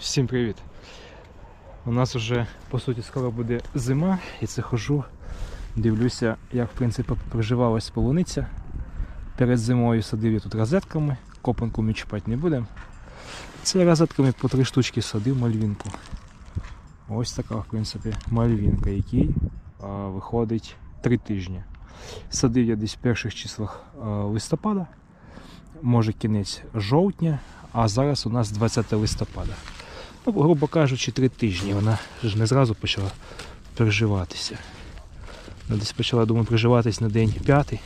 Всім привіт! У нас вже по суті скоро буде зима, і це хожу, дивлюся, як в принципі проживалась полуниця. Перед зимою садив я тут розетками, копанку ми чіпати не будемо. Це розетками по три штучки садив мальвінку. Ось така, в принципі, мальвінка, який а, виходить три тижні. Садив я десь в перших числах а, листопада, може кінець жовтня, а зараз у нас 20 листопада. Ну, грубо кажучи, три тижні. Вона ж не зразу почала приживатися. Вона десь почала, думаю, приживатись на день п'ятий.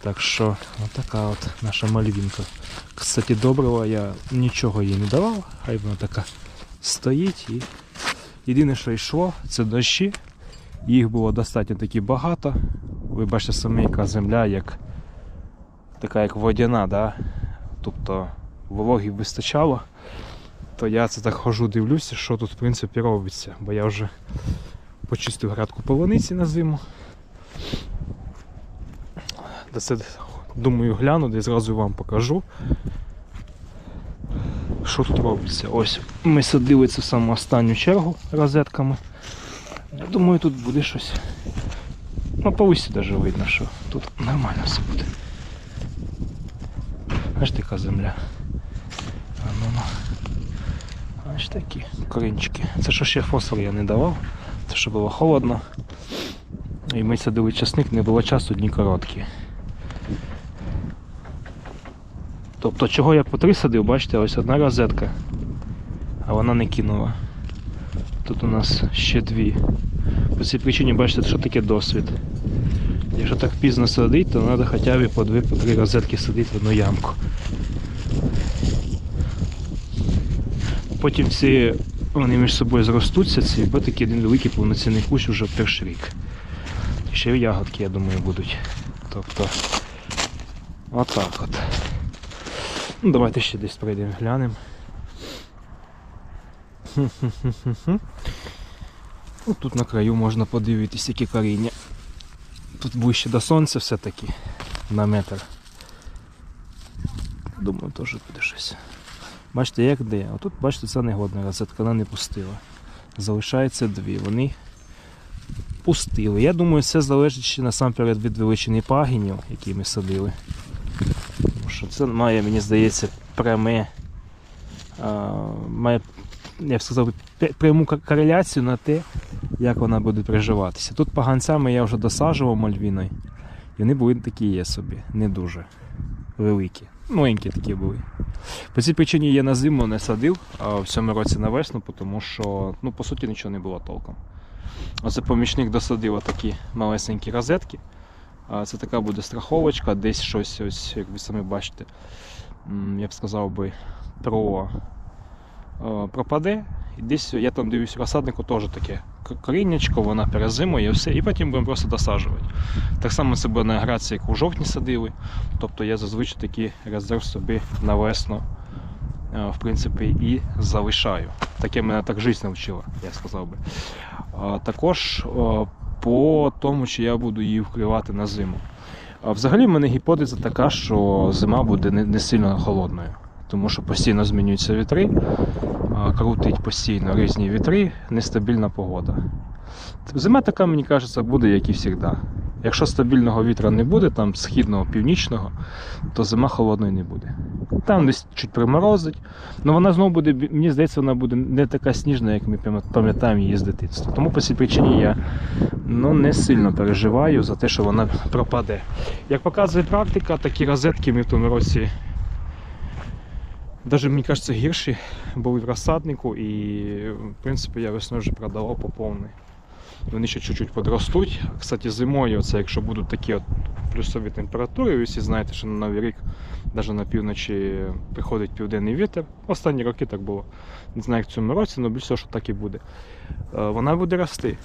Так що, отака от наша мальвінка. Кстати, доброго я нічого їй не давав, хай вона така стоїть і єдине, що йшло, це дощі. Їх було достатньо таки багато. Ви бачите самі, яка земля, як така як водяна, да? тобто вологи вистачало то я це так хожу, дивлюся, що тут в принципі робиться. Бо я вже почистив грядку полуниці на зиму. Це, думаю, гляну, де зразу вам покажу. Що тут робиться? Ось ми садили це в саму останню чергу розетками. Я думаю, тут буде щось. Ну, по листі навіть видно, що тут нормально все буде. Аж така земля. А ну, ну. Ось такі корінчики. Це що ще фосфор я не давав, це що було холодно. І ми садили часник, не було часу, дні короткі. Тобто чого я по три садив, бачите, ось одна розетка, а вона не кинула. Тут у нас ще дві. По цій причині бачите, що таке досвід. Якщо так пізно садити, то треба хоча б по дві, по три розетки садити в одну ямку. Потім всі вони між собою зростуться, ці такий один великий повноцінний кущ вже перший рік. І ще ягодки, я думаю, будуть. Тобто отак от. Ну, давайте ще десь пройдемо, глянемо. Ну, тут на краю можна подивитися, які коріння. Тут ближче до сонця все-таки на метр. Думаю, теж буде щось. Бачите, як де? Отут, бачите, це негодна розетка, вона не пустила. Залишається дві. Вони пустили. Я думаю, це залежить ще насамперед від величини пагінів, які ми садили. Тому що це має, мені здається, пряме. А, має, я б сказав, пряму кореляцію на те, як вона буде приживатися. Тут поганцями я вже досаджував мальвіною. І вони були такі є собі, не дуже великі. Маленькі такі були. По цій причині я на зиму не садив, а в цьому році на весну, тому що ну, по суті нічого не було толком. Оце помічник досадив такі малесенькі розетки. А Це така буде страховочка, десь щось, ось, як ви самі бачите, я б сказав би, про, е, пропаде. І десь я там дивлюсь, в розсаднику теж таке коріннячко, вона перезимує все, і потім будемо просто досаджувати. Так само це буде на грації, як у жовтні садили. Тобто я зазвичай такий резерв собі на весну е, в принципі, і залишаю. Таке мене так життя навчила, я сказав би. Також по тому, чи я буду її вкривати на зиму. Взагалі в мене гіпотеза така, що зима буде не, сильно холодною, тому що постійно змінюються вітри, крутить постійно різні вітри, нестабільна погода. Зима така, мені кажеться, буде, як і завжди. Якщо стабільного вітра не буде, там східного, північного, то зима холодною не буде. Там десь чуть приморозить, але вона знову буде, мені здається, вона буде не така сніжна, як ми пам'ятаємо її з дитинства. Тому по цій причині я ну, не сильно переживаю за те, що вона пропаде. Як показує практика, такі розетки ми в тому році. Навіть, мені кажеться, гірші були в розсаднику, і в принципі я весною вже продавав по повній. Вони ще чуть-чуть подростуть. Кстати, зимою, це якщо будуть такі от плюсові температури, ви всі знаєте, що на Новий рік, навіть на півночі приходить південний вітер. Останні роки так було. Не знаю, як в цьому році, але більше, що так і буде. Е, Вона буде рости.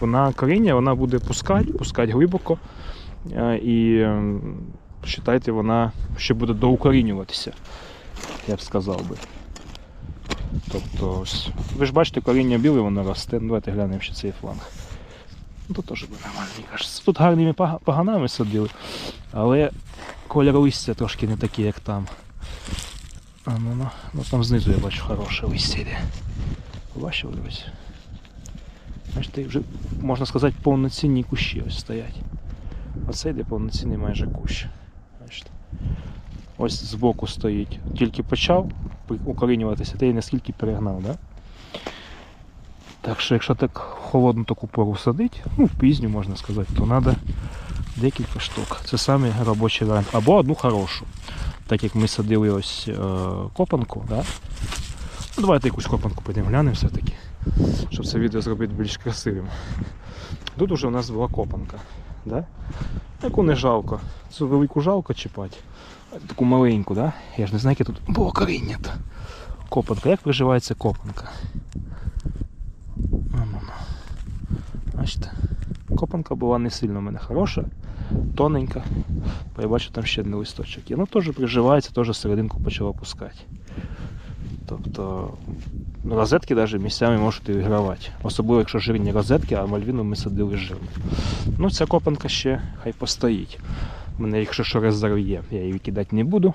Вона коріння, вона буде пускати, пускати глибоко. Е, І вважайте, вона ще буде доукорінюватися, я б сказав би. Тобто, ось, ви ж бачите, коріння біле, воно росте. Ну, давайте глянемо ще цей фланг. Ну, тут теж буде нормально, мені кажеться. Тут гарними пага- паганами садили, але колір листя трошки не такий, як там. А ну, ну, ну там знизу я бачу хороше листя йде. Друзі? Бачите, вже, можна сказати, повноцінні кущі ось стоять. Оце йде повноцінний майже кущ. Бачите. Ось збоку стоїть. Тільки почав укорінюватися, ти наскільки перегнав, да? Так що, якщо так холодну таку пору садить, ну, в пізню можна сказати, то треба декілька штук. Це саме робочий варіант. Або одну хорошу. Так як ми садили ось е, копанку, да? ну, давайте якусь копанку підемо глянемо все-таки, щоб це відео зробити більш красивим. Тут уже у нас була копанка. Да? Яку не жалко. Цю велику жалко чіпати. Таку маленьку, да? Я ж не знаю, яке тут було коріння. Копанка. Як приживається копанка? Бачите? Копанка була не сильно в мене хороша, тоненька. Бо я бачу, там ще один листочок є. Ну теж приживається, теж серединку почала пускати. Тобто розетки навіть місцями можуть вигравати. Особливо, якщо жирні розетки, а мальвіну ми садили жирну. Ну, ця копанка ще хай постоїть. У мене, якщо що резерв є, я її викидати не буду.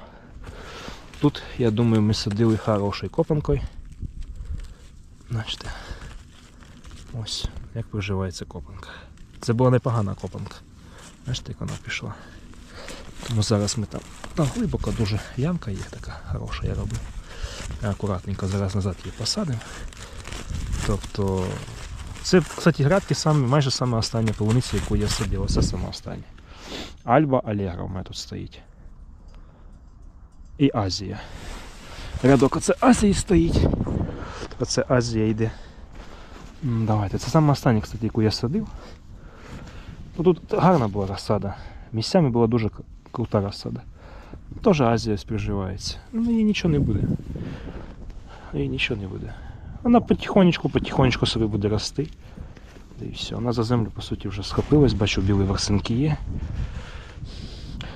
Тут, я думаю, ми садили хорошою копанкою. Бачите. Ось, як приживається копанка. Це була непогана копанка. Бачите, як вона пішла. Тому зараз ми там, там глибоко дуже ямка є така хороша, я роблю. Акуратненько зараз назад її посадимо. Тобто, це, кстати, градки саме, майже саме остання полуниця, яку я садив. Оце саме останнє. Альба Алегра у мене тут стоїть. І Азія. Рядок оце Азії стоїть. Оце Азія йде. Давайте, це саме останнє, кстати, яку я садив. Ну, тут гарна була розсада. Місцями була дуже крута розсада. Теж Азія співживається. Ну, їй нічого не буде. Їй нічого не буде. Вона потихонечку, потихонечку собі буде рости. І все. Вона за землю, по суті, вже схопилась, бачу, білі ворсинки є.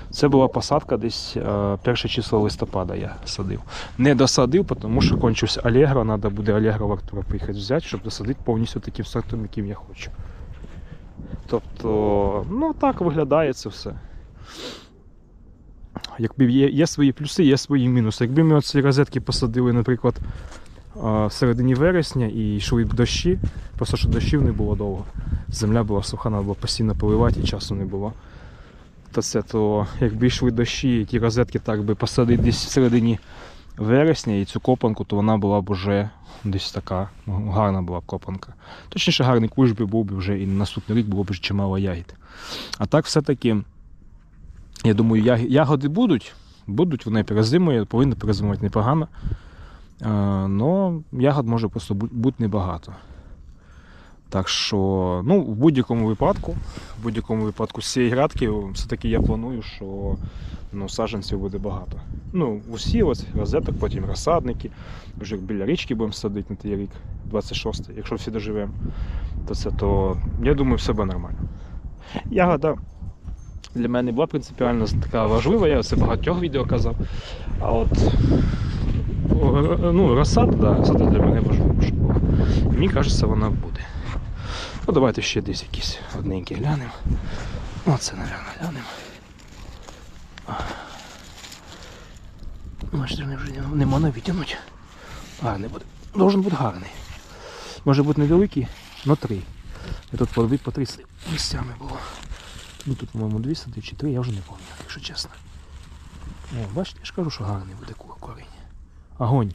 Це була посадка десь е, перше число листопада я садив. Не досадив, тому що кончився Алегро, треба буде Алегро в Артура поїхати взяти, щоб досадити повністю таким сортом, яким я хочу. Тобто, ну так виглядає це все. Якби є, є свої плюси, є свої мінуси. Якби ми оці розетки посадили, наприклад, в середині вересня і йшли б дощі, просто що дощів не було довго. Земля була суха, треба було постійно поливати і часу не було. То це то, якби йшли дощі, ті розетки так би посадити десь в середині вересня і цю копанку, то вона була б уже десь така ну, гарна була б копанка. Точніше, гарний кущ би був би вже і на наступний рік було б чимало ягід. А так все-таки, я думаю, ягоди будуть, будуть, вони перезимують, повинні перезимувати непогано. Але ягод може просто бути небагато. Так що, ну, в будь-якому випадку, в будь-якому випадку з цієї градки все-таки я планую, що ну, саджанців буде багато. Ну, усі ось розеток, потім розсадники. Вже біля річки будемо садити на той рік, 26-й, якщо всі доживемо, то це то, я думаю, все буде нормально. Ягода для мене була принципіально така важлива, я це багатьох відео казав. А от ну, розсада, да, розсада для мене важлива, Мені кажеться, вона буде. Ну, давайте ще десь якісь одненькі глянемо. Оце, мабуть, глянемо. Бачите, вони вже не- не можна відтягнути. Гарний буде. Должен бути гарний. Може бути невеликий, але три. Я тут по три місцями було. Ну тут, по-моєму, дві сади чи три, я вже не пам'ятаю, якщо чесно. О, бачите, я ж кажу, що гарний буде корінь. Огонь.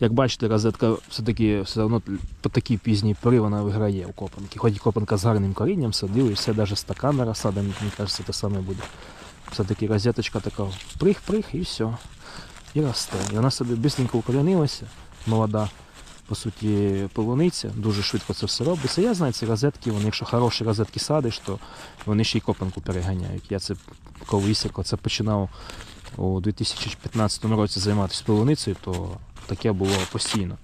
Як бачите, розетка все-таки все одно по такій пізній порі вона виграє у копанки. Хоч і копанка з гарним корінням садили, і все навіть стакана розсада, мені кажеться, те саме буде. Все-таки розеточка така прих-прих і все. І росте. І вона собі бистренько укорінилася, молода, по суті, полуниця, дуже швидко це все робиться. Я знаю, ці розетки, вони, якщо хороші розетки садиш, то вони ще й копанку переганяють. Я це колись, як це починав у 2015 році займатися полуницею, то таке було постійно.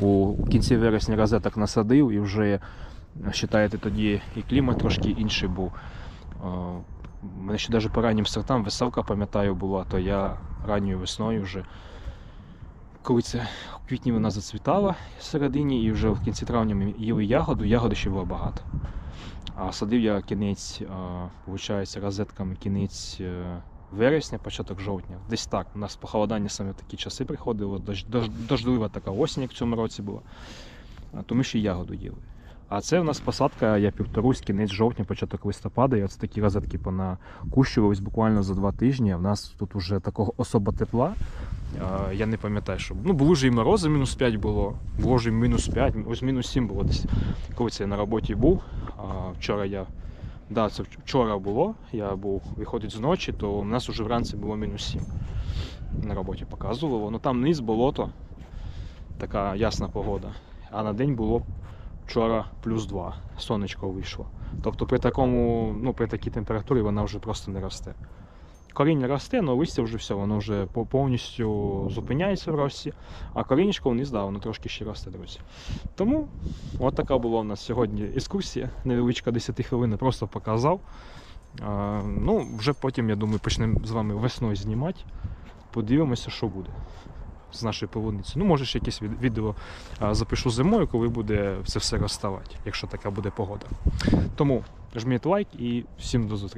У кінці вересня розеток насадив і вже, вважаєте, тоді і клімат трошки інший був. Е, У мене ще навіть по раннім сортам висавка, пам'ятаю, була, то я ранньою весною вже, коли це в квітні вона зацвітала всередині, і вже в кінці травня ми їли ягоду, ягоди ще було багато. А садив я кінець, виходить, розетками кінець е, вересня, початок жовтня. Десь так. У нас похолодання саме в такі часи приходило. Дождлива така осінь, як в цьому році була. тому То ми ще ягоду їли. А це в нас посадка, я півторусь, кінець жовтня, початок листопада. І оце такі розетки понакущувались буквально за два тижні. У нас тут вже такого особо тепла. Я не пам'ятаю, що ну були вже і морози, мінус 5 було, було вже і мінус 5, ось мінус 7 було десь. Коли це я на роботі був. Вчора я. Да, це вчора було. Я був виходить з ночі, то у нас вже вранці було мінус 7. На роботі показувало. Ну там низ болото, така ясна погода. А на день було вчора плюс 2. Сонечко вийшло. Тобто при такому, ну при такій температурі вона вже просто не росте. Коріння росте, але листя вже все, воно вже повністю зупиняється в рості, а корінечко вниз, да, воно трошки ще росте, друзі. Тому от така була у нас сьогодні екскурсія, невеличка 10 хвилин, просто показав. А, ну, вже потім, я думаю, почнемо з вами весною знімати. Подивимося, що буде з нашої полуниці. Ну, може, ще якесь відео запишу зимою, коли буде це все розставати, якщо така буде погода. Тому жміть лайк і всім до зустрічі.